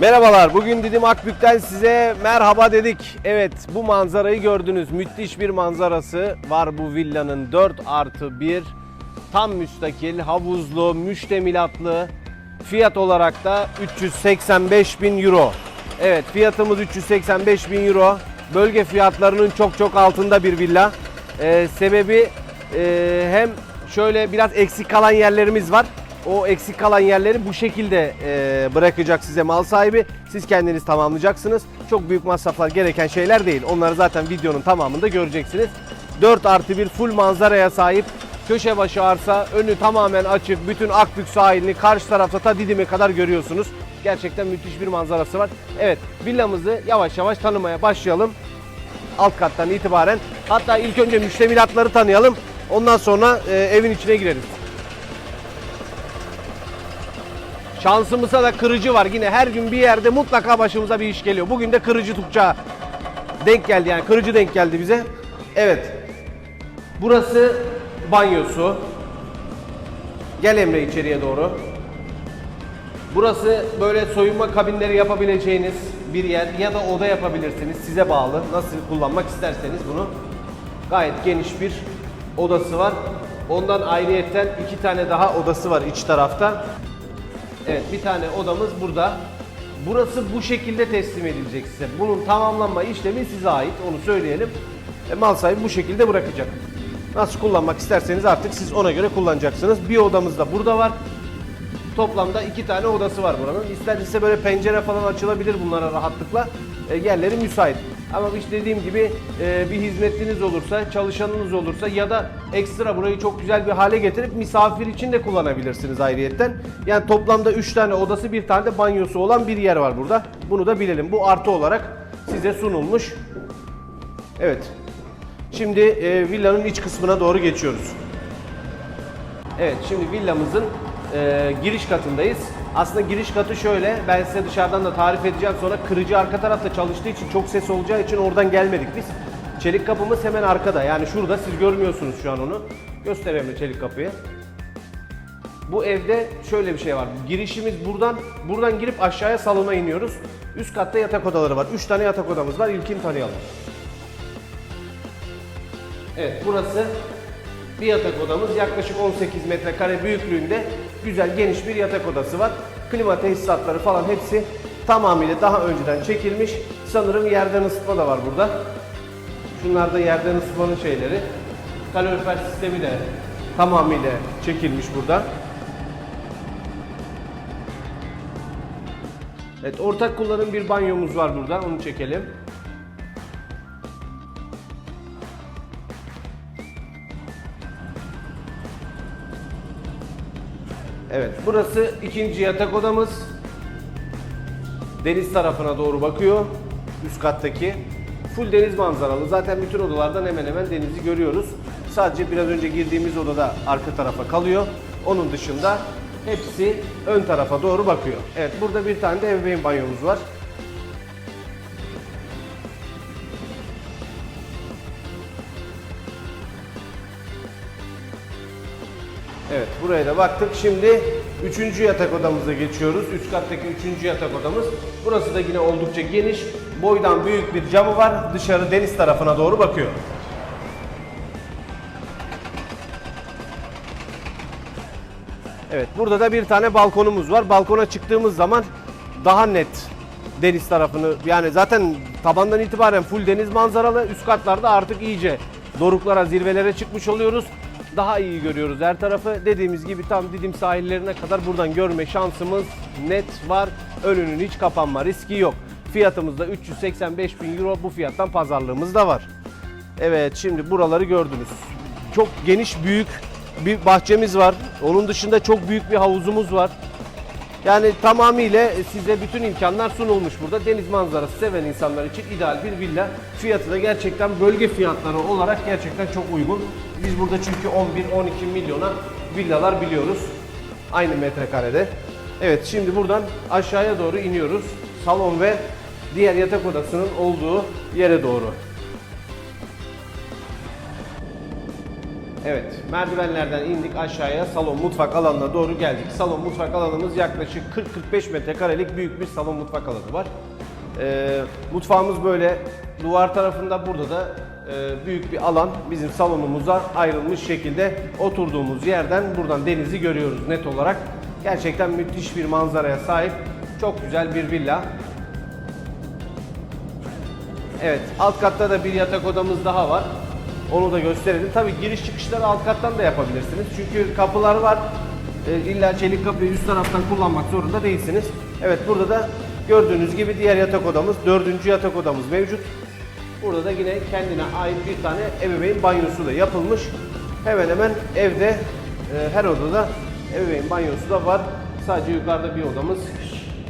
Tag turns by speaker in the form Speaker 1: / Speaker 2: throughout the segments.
Speaker 1: Merhabalar. Bugün Didim Akbük'ten size merhaba dedik. Evet bu manzarayı gördünüz. Müthiş bir manzarası var bu villanın. 4 artı 1 tam müstakil, havuzlu, müştemilatlı. Fiyat olarak da 385 bin euro. Evet fiyatımız 385 bin euro. Bölge fiyatlarının çok çok altında bir villa. Ee, sebebi e, hem şöyle biraz eksik kalan yerlerimiz var. O eksik kalan yerleri bu şekilde e, bırakacak size mal sahibi. Siz kendiniz tamamlayacaksınız. Çok büyük masraflar gereken şeyler değil. Onları zaten videonun tamamında göreceksiniz. 4 artı 1 full manzaraya sahip. Köşe başı arsa, önü tamamen açık. Bütün Akbük sahilini karşı tarafta ta Didim'e kadar görüyorsunuz. Gerçekten müthiş bir manzarası var. Evet, villamızı yavaş yavaş tanımaya başlayalım. Alt kattan itibaren. Hatta ilk önce müştemilatları tanıyalım. Ondan sonra e, evin içine gireriz. Şansımıza da kırıcı var. Yine her gün bir yerde mutlaka başımıza bir iş geliyor. Bugün de kırıcı tukça denk geldi yani kırıcı denk geldi bize. Evet. Burası banyosu. Gel Emre içeriye doğru. Burası böyle soyunma kabinleri yapabileceğiniz bir yer ya da oda yapabilirsiniz. Size bağlı. Nasıl kullanmak isterseniz bunu. Gayet geniş bir odası var. Ondan ayrıyetten iki tane daha odası var iç tarafta. Evet bir tane odamız burada. Burası bu şekilde teslim edilecek size. Bunun tamamlanma işlemi size ait onu söyleyelim. E, mal sahibi bu şekilde bırakacak. Nasıl kullanmak isterseniz artık siz ona göre kullanacaksınız. Bir odamız da burada var. Toplamda iki tane odası var buranın. İsterse böyle pencere falan açılabilir bunlara rahatlıkla. E, yerleri müsait. Ama işte dediğim gibi e, bir hizmetliniz olursa, çalışanınız olursa ya da ekstra burayı çok güzel bir hale getirip misafir için de kullanabilirsiniz ayrıyetten. Yani toplamda 3 tane odası, bir tane de banyosu olan bir yer var burada. Bunu da bilelim. Bu artı olarak size sunulmuş. Evet. Şimdi e, villanın iç kısmına doğru geçiyoruz. Evet şimdi villamızın e, giriş katındayız. Aslında giriş katı şöyle. Ben size dışarıdan da tarif edeceğim sonra kırıcı arka tarafta çalıştığı için çok ses olacağı için oradan gelmedik biz. Çelik kapımız hemen arkada. Yani şurada siz görmüyorsunuz şu an onu. Gösterelim de çelik kapıyı. Bu evde şöyle bir şey var. Girişimiz buradan buradan girip aşağıya salona iniyoruz. Üst katta yatak odaları var. 3 tane yatak odamız var. İlkini tanıyalım. Evet burası bir yatak odamız. Yaklaşık 18 metrekare büyüklüğünde güzel geniş bir yatak odası var. Klima tesisatları falan hepsi tamamıyla daha önceden çekilmiş. Sanırım yerden ısıtma da var burada. Şunlar da yerden ısıtmanın şeyleri. Kalorifer sistemi de tamamıyla çekilmiş burada. Evet ortak kullanım bir banyomuz var burada. Onu çekelim. Evet, burası ikinci yatak odamız. Deniz tarafına doğru bakıyor. Üst kattaki. Full deniz manzaralı. Zaten bütün odalardan hemen hemen denizi görüyoruz. Sadece biraz önce girdiğimiz odada arka tarafa kalıyor. Onun dışında hepsi ön tarafa doğru bakıyor. Evet, burada bir tane de ebeveyn banyomuz var. Evet buraya da baktık. Şimdi üçüncü yatak odamıza geçiyoruz. Üst kattaki üçüncü yatak odamız. Burası da yine oldukça geniş. Boydan büyük bir camı var. Dışarı deniz tarafına doğru bakıyor. Evet burada da bir tane balkonumuz var. Balkona çıktığımız zaman daha net deniz tarafını yani zaten tabandan itibaren full deniz manzaralı. Üst katlarda artık iyice doruklara, zirvelere çıkmış oluyoruz. Daha iyi görüyoruz her tarafı. Dediğimiz gibi tam Didim sahillerine kadar buradan görme şansımız net var. Önünün hiç kapanma riski yok. Fiyatımız da 385 bin euro. Bu fiyattan pazarlığımız da var. Evet şimdi buraları gördünüz. Çok geniş büyük bir bahçemiz var. Onun dışında çok büyük bir havuzumuz var. Yani tamamıyla size bütün imkanlar sunulmuş burada. Deniz manzarası seven insanlar için ideal bir villa. Fiyatı da gerçekten bölge fiyatları olarak gerçekten çok uygun. Biz burada çünkü 11-12 milyona villalar biliyoruz. Aynı metrekarede. Evet şimdi buradan aşağıya doğru iniyoruz. Salon ve diğer yatak odasının olduğu yere doğru. Evet, merdivenlerden indik aşağıya salon mutfak alanına doğru geldik. Salon mutfak alanımız yaklaşık 40-45 metrekarelik büyük bir salon mutfak alanı var. Ee, mutfağımız böyle duvar tarafında burada da e, büyük bir alan bizim salonumuza ayrılmış şekilde oturduğumuz yerden buradan denizi görüyoruz net olarak. Gerçekten müthiş bir manzaraya sahip çok güzel bir villa. Evet, alt katta da bir yatak odamız daha var. Onu da gösterelim. Tabii giriş çıkışları alt kattan da yapabilirsiniz. Çünkü kapılar var. E, illa çelik kapıyı üst taraftan kullanmak zorunda değilsiniz. Evet, burada da gördüğünüz gibi diğer yatak odamız, dördüncü yatak odamız mevcut. Burada da yine kendine ait bir tane ebeveyn banyosu da yapılmış. Hemen hemen evde e, her odada ebeveyn banyosu da var. Sadece yukarıda bir odamız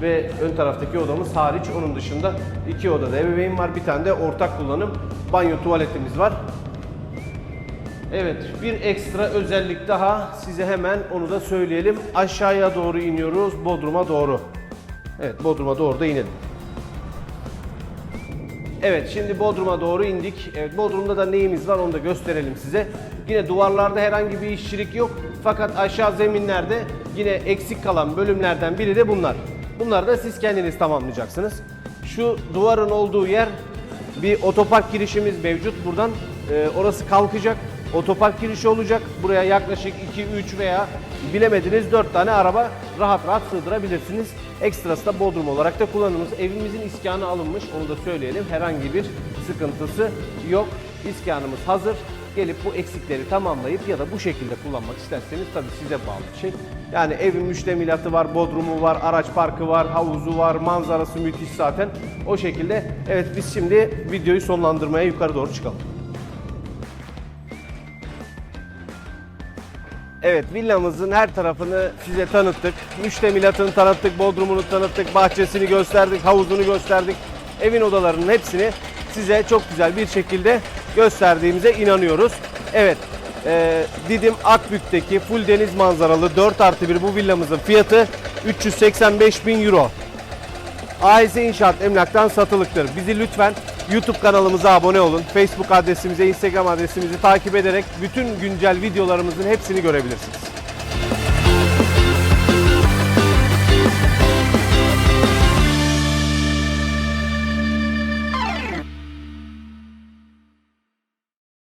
Speaker 1: ve ön taraftaki odamız hariç onun dışında iki odada ebeveyn var. Bir tane de ortak kullanım banyo tuvaletimiz var. Evet bir ekstra özellik daha size hemen onu da söyleyelim. Aşağıya doğru iniyoruz Bodrum'a doğru. Evet Bodrum'a doğru da inelim. Evet şimdi Bodrum'a doğru indik. Evet Bodrum'da da neyimiz var onu da gösterelim size. Yine duvarlarda herhangi bir işçilik yok. Fakat aşağı zeminlerde yine eksik kalan bölümlerden biri de bunlar. Bunları da siz kendiniz tamamlayacaksınız. Şu duvarın olduğu yer bir otopark girişimiz mevcut. Buradan e, orası kalkacak. Otopark girişi olacak. Buraya yaklaşık 2, 3 veya bilemediniz 4 tane araba rahat rahat sığdırabilirsiniz. Ekstrası da bodrum olarak da kullanılmış. Evimizin iskanı alınmış onu da söyleyelim. Herhangi bir sıkıntısı yok. İskanımız hazır. Gelip bu eksikleri tamamlayıp ya da bu şekilde kullanmak isterseniz tabii size bağlı bir şey. Yani evin müştemilatı var, bodrumu var, araç parkı var, havuzu var, manzarası müthiş zaten. O şekilde evet biz şimdi videoyu sonlandırmaya yukarı doğru çıkalım. Evet villamızın her tarafını size tanıttık. Müştemilatını tanıttık, bodrumunu tanıttık, bahçesini gösterdik, havuzunu gösterdik. Evin odalarının hepsini size çok güzel bir şekilde gösterdiğimize inanıyoruz. Evet e, Didim Akbük'teki full deniz manzaralı 4 artı 1 bu villamızın fiyatı 385 bin euro. AES İnşaat Emlak'tan satılıktır. Bizi lütfen YouTube kanalımıza abone olun. Facebook adresimize, Instagram adresimizi takip ederek bütün güncel videolarımızın hepsini görebilirsiniz.